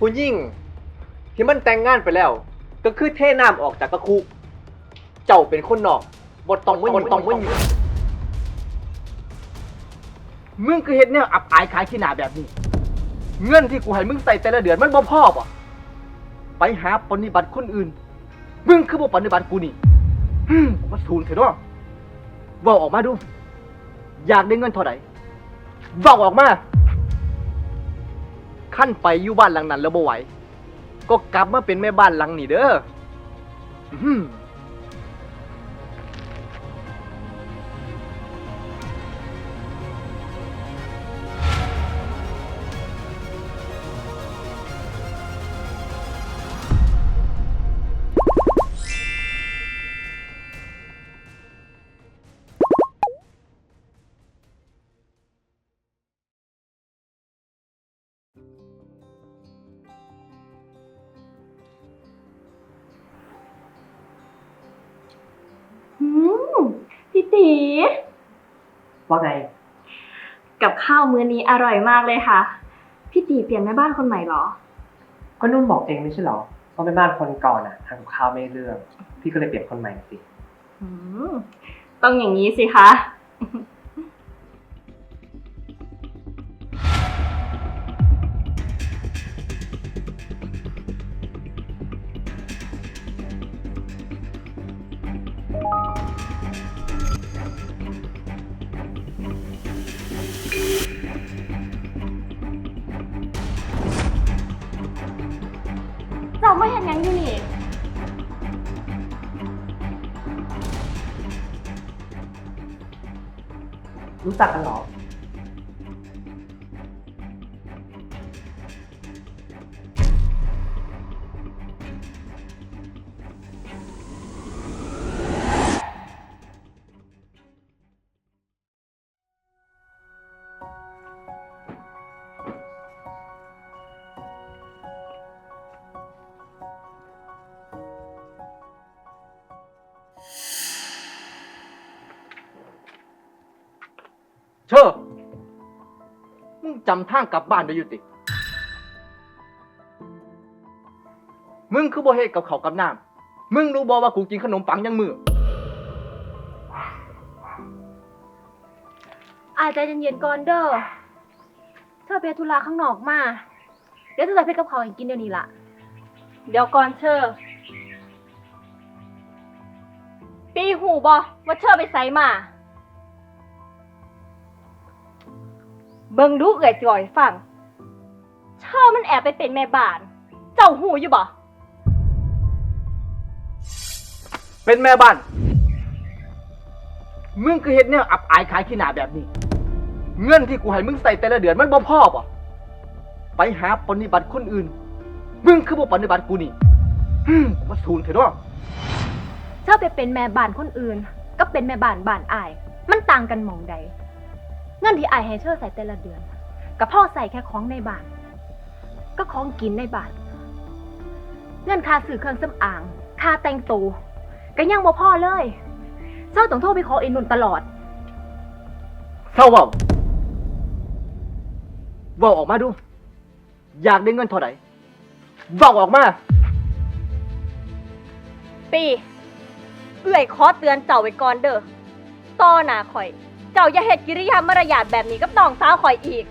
ผู้ยิ่ง ที่มันแต่งงานไปแล้ว ก็คือเท่น้ำออกจากกระคุเจ้าเป็นคนนอกบทตองไม่บทตองม่อยู่มึงคือเฮ็ดแนวอับอายขายขี้หน้าแบบนี้ เงินที่กูให้มึงใส่แต่ละเดือนมันบ่พอป่ะไปหาปฏิบัติคนอื่น มึงคือบ่ปฏิบัติกูนี่ฮึมมาสูนเถอะเนาะเว้าออกมาดู อยากได้เงินเท่าไหร่เว้าออกมา ขั้นไปอยู่บ้านหลังนั้นแล้วบ่ไหว ก็กลับมาเป็นแม่บ้านหลังนี้เด้อ พี่ตีว่าไง กับข้าวมื้อนี้อร่อยมากเลยค่ะ พี่ตีเปลี่ยนแม่บ้านคนใหม่เหรอ ก็นุ่นบอกเองไม่ใช่เหรอว่าเป็นบ้านคนก่อนอะทำกับข้าวไม่เรื่อง พี่ก็เลยเปลี่ยนคนใหม่สิ อืมต้องอย่างนี้สิคะ รู้จักกันหรอ เชอมึงจำทางกลับบ้านได้อยู่ติ มึงคือบ่เฮ็ดกับเขาวกับน้ำมึงรู้บ่ว่ากูกินขนมปังยังมือ อาจจะเย็นๆก่อนเด้อ เธอไปธุระข้างนอกมา เดี๋ยวเธอจะไปกับเขาวให้กินเดี๋ยวนี้ล่ะ เดี๋ยวก่อนเชอปีหูบอว่าเชอไปไสมา เบิ่งดูเอื่อยจ่อยฟังเชอมันแอบไปเป็นแม่บ้าน เจ้าหูอยู่บ่เป็นแม่บ้าน มึงคือเฮ็ดแนวอับอายขายขี้หน้าแบบนี้ เงินที่กูให้มึงใส่แต่ละเดือนมันบ่พอป่ะไปหาปฏิบัติคนอื่น มึงคือบ่ปฏิบัติกูนี่ฮึมกูมาสูนเถอะเนาะเชอไปเป็นแม่บ้านคนอื่น ก็เป็นแม่บ้านบ้านอาย มันต่างกันหมองใด เงินที่อายให้เชอใส่แต่ละเดือนกับพ่อใส่แค่ของในบ้าน ก็ของกินในบ้าน เงินค่าซื้อเครื่องสำอาง ค่าแต่งตัวก็ยังบ่พอเลยเชอต้องโทรไปขอเอ็นนุนตลอด เศร้าเว้าเว้าออกมาดู อยากได้เงินเท่าไหร่เว้าออกมา ปี เอื่อยขอเตือนเจ้าไว้ก่อนเด้อต่อหน้าข่อย เจ้าอย่าเฮ็ดกิริยามารยาทแบบนี้กับน้องสาวข่อยอีก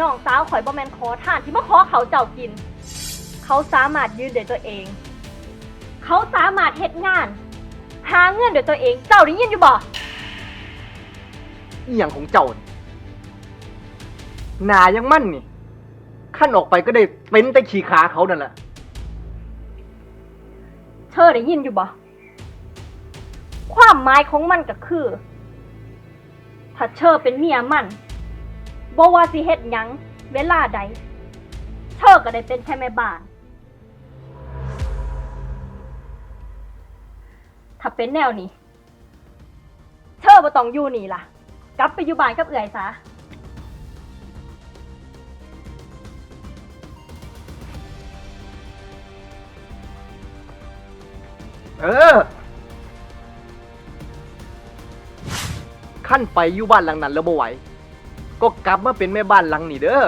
น้องสาวข่อยบ่แม่นขอทานที่มาขอเขาเจ้ากิน เขาสามารถยืนด้วยตัวเอง เขาสามารถเฮ็ดงาน หาเงินด้วยตัวเอง เจ้าได้ยินอยู่บ่อหย่างของเจ้านี่หนายังมั่นนี่ขั้นออกไปก็ได้เป็นแต่ขี่ขาเขานั่นแหละ เธอได้ยินอยู่บ่ ความหมายของมันก็คือ ถ้าเธอเป็นเมียมันบ่ว่าสิเฮ็ดหยังเวลาใด เธอก็ได้เป็นแค่แม่บ้าน ถ้าเป็นแนวนี้ เธอบ่ต้องอยู่นี่ล่ะ กลับไปอยู่บ้านกับเอื่อยซะเออ ขั้นไปอยู่บ้านหลังนั้นแล้วบ่ไหว ก็กลับมาเป็นแม่บ้านหลังนี้เด้อ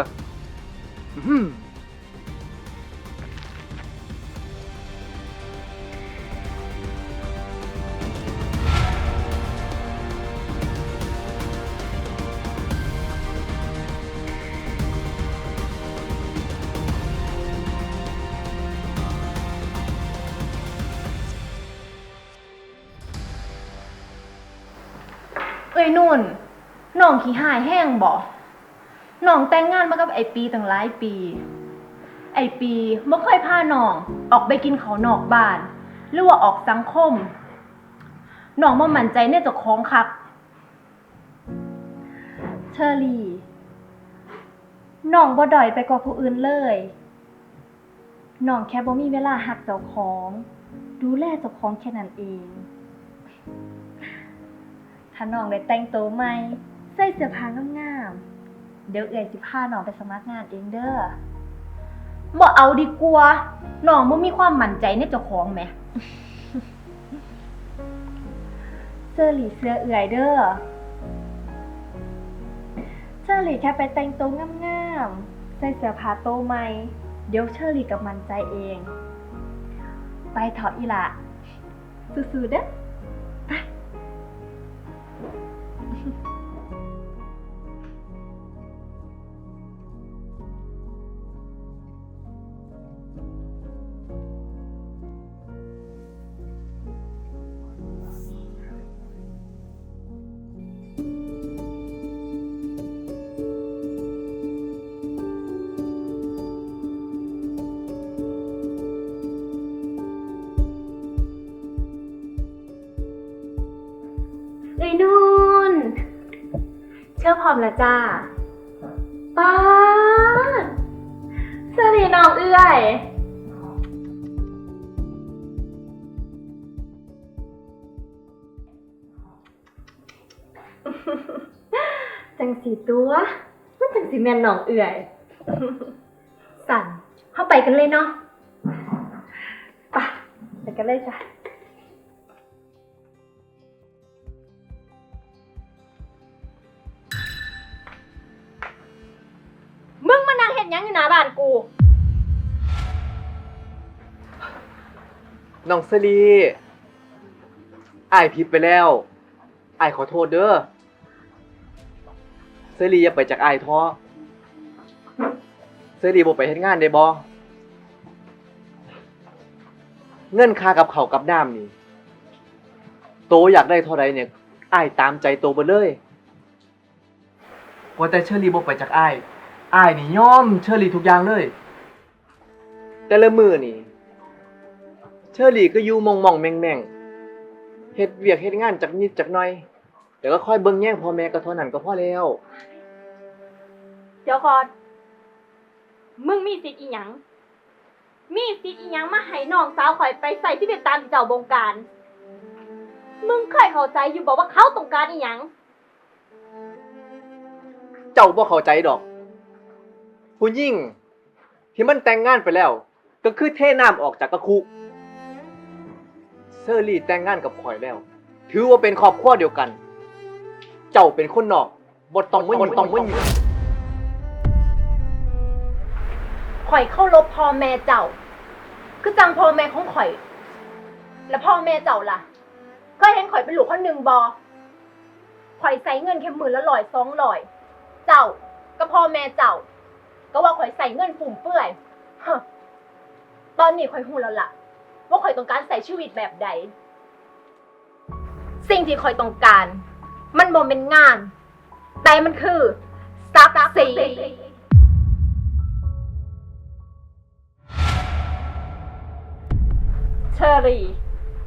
อ้ยนุ่นน้องขี้หายแห้งบ่น้องแต่งงานมากับไอปีตั้งหลายปี ไอปีบ่เคยพาน้องออกไปกินข้าวนอกบ้าน หรือว่าออกสังคมน้องบ่มั่นใจในเจ้าของคักเชอรี่น้องบ่ด้อยไปกว่าผู้อื่นเลยน้องแค่บ่มีเวลาหักเจ้าของ ดูแลเจ้าของแค่นั้นเอง ถ้าน้องได้แต่งตัวใหม่ ใส่เสื้อผ้างามๆ เดี๋ยวเอื่อยสิพาน้องไปสมัครงานเองเด้อบ่เอาดีกว่าน้องบ่มีความมั่นใจในเจ้าของแหมเสื้อหลีเสื้อเอื่อยเด้อเชอรี่แค่ไปแต่งตัวงามๆ ใส่เสื้อผ้าโตใหม่ เดี๋ยวเชอรี่กับมั่นใจเอง ไปเถอะอีหละสู้ๆเด้อเอ้ Mm-hmm. ล้วจ้าป้าดสวัสดีน้องเอื้อยจังสีตัว มันจังสีแมนน้องเอื้อย สั่นเข้าไปกันเลยเนาะไปไปกันเลยจ้ะ หยังอยู่หน้าบ้านกู น้องเซรีอายผิดไปแล้วอายขอโทษเด้อเซรีอย่าไปจากอายท้อเซรีบ่ไปเฮ็ดงานได้บ่เงินค่ากับเขาวกับน้ำนี่ โตอยากได้เท่าใดเนี่ยอายตามใจโตไปเลยว่าแต่เชอรี่บ่ไปจากอาย อายนี่ยอมเชอรี่ทุกอย่างเลย แต่ละมือนี่ เชอรี่ก็อยู่มองมองๆแม่งแม่งๆเฮ็ดเวียกเฮ็ดงานจักนิดจักหน่อยเดี๋ยวก็ค่อยเบิ่งแย่งพ่อแม่ก็เท่านั้นก็พอแล้ว เดี๋ยวก่อน มึงมีสิทธิ์อีหยัง มีสิทธิ์อีหยังมาให้น้องสาวข่อยไปใส่ที่เป็นตามที่เจ้าบงการ มึงเคยเข้าใจอยู่บอกว่าเขาต้องการอีหยัง เจ้าบ่เข้าใจดอก ผู้หญิงที่มันแต่งงานไปแล้ว ก็คือเทน้ำออกจากกระคุเซอรี่แต่งงานกับข่อยแล้ว ถือว่าเป็นครอบครัวเดียวกัน เจ้าเป็นคนนอกบ่ต้องมาอยู่ต้องมาอยู่ข่อยเข้ารบพ่อแม่เจ้า คือจังพ่อแม่ของข่อย แล้วพ่อแม่เจ้าล่ะ ก็เห็นข่อยเป็นลูกคนหนึ่งบอข่อยใส่เงินแค่หมื่นละร้อยสองร้อย เจ้าก็พ่อแม่เจ้า ก็ว่าข่อยใส่เงินฟุ่มเฟือยฮะตอนนี้ข่อยหูแล้วล่ะ ว่าข่อยต้องการใส่ชีวิตแบบใด สิ่งที่ข่อยต้องการ มันบ่เป็นงาน แต่มันคือศักดิ์ศรีเชอรี่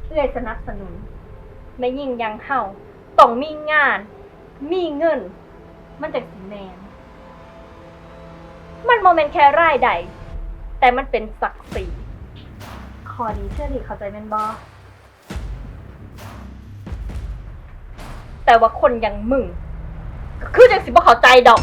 เอื้อยสนับสนุน ไม่ยิ่งยังเข้าต้องมีงาน มีเงิน มันจากสิแมน มันโมเมนต์แค่รายใด แต่มันเป็นศักดิ์ศรีขอดีเชื่อดีเข้าใจแม่นบอแต่ว่าคนอย่างมึง ก็คือจังสิบ่เข้าใจดอก